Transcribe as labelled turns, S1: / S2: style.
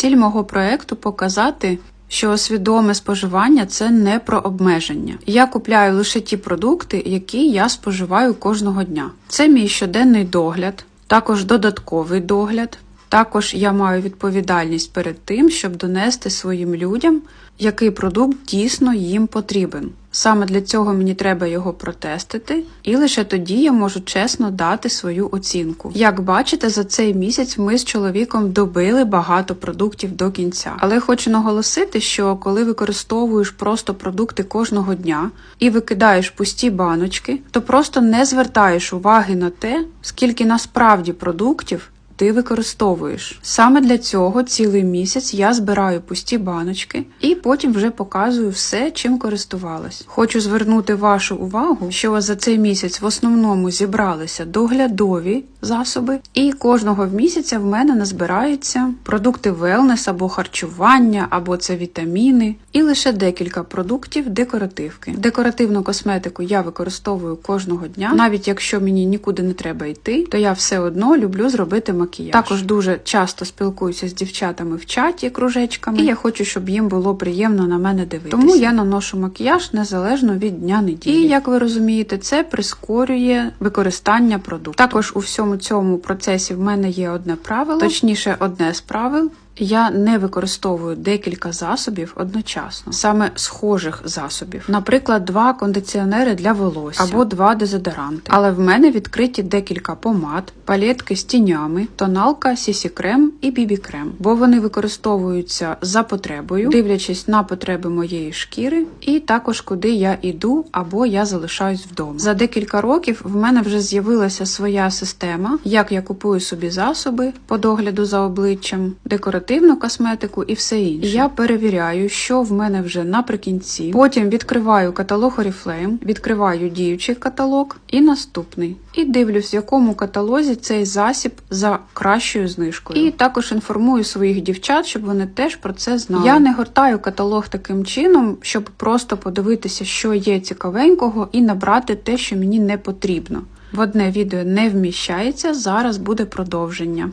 S1: Ціль мого проекту показати, що свідоме споживання це не про обмеження. Я купляю лише ті продукти, які я споживаю кожного дня. Це мій щоденний догляд, також додатковий догляд. Також я маю відповідальність перед тим, щоб донести своїм людям, який продукт дійсно їм потрібен. Саме для цього мені треба його протестити, і лише тоді я можу чесно дати свою оцінку. Як бачите, за цей місяць ми з чоловіком добили багато продуктів до кінця. Але хочу наголосити, що коли використовуєш просто продукти кожного дня і викидаєш пусті баночки, то просто не звертаєш уваги на те, скільки насправді продуктів ти використовуєш. Саме для цього цілий місяць я збираю пусті баночки і потім вже показую все, чим користувалась. Хочу звернути вашу увагу, що за цей місяць в основному зібралися доглядові засоби, і кожного місяця в мене назбирається продукти велнес або харчування, або це вітаміни, і лише декілька продуктів декоративки. Декоративну косметику я використовую кожного дня, навіть якщо мені нікуди не треба йти, то я все одно люблю зробити макіяж. Також дуже часто спілкуюся з дівчатами в чаті кружечками, і я хочу, щоб їм було приємно на мене дивитися. Тому я наношу макіяж незалежно від дня неділі. І як ви розумієте, це прискорює використання продукту. Також у всьому цьому процесі в мене є одне правило, точніше, одне з правил. Я не використовую декілька засобів одночасно, саме схожих засобів, наприклад, два кондиціонери для волосся або два дезодоранти. Але в мене відкриті декілька помад, палетки з тінями, тоналка, CC крем і BB крем, бо вони використовуються за потребою, дивлячись на потреби моєї шкіри, і також куди я іду або я залишаюсь вдома. За декілька років в мене вже з'явилася своя система, як я купую собі засоби по догляду за обличчям, декоративну косметику і все інше. І я перевіряю, що в мене вже наприкінці. Потім відкриваю каталог Oriflame, відкриваю діючий каталог і наступний. І дивлюсь, в якому каталозі цей засіб за кращою знижкою. І також інформую своїх дівчат, щоб вони теж про це знали. Я не гортаю каталог таким чином, щоб просто подивитися, що є цікавенького, і набрати те, що мені не потрібно. В одне відео не вміщається, зараз буде продовження.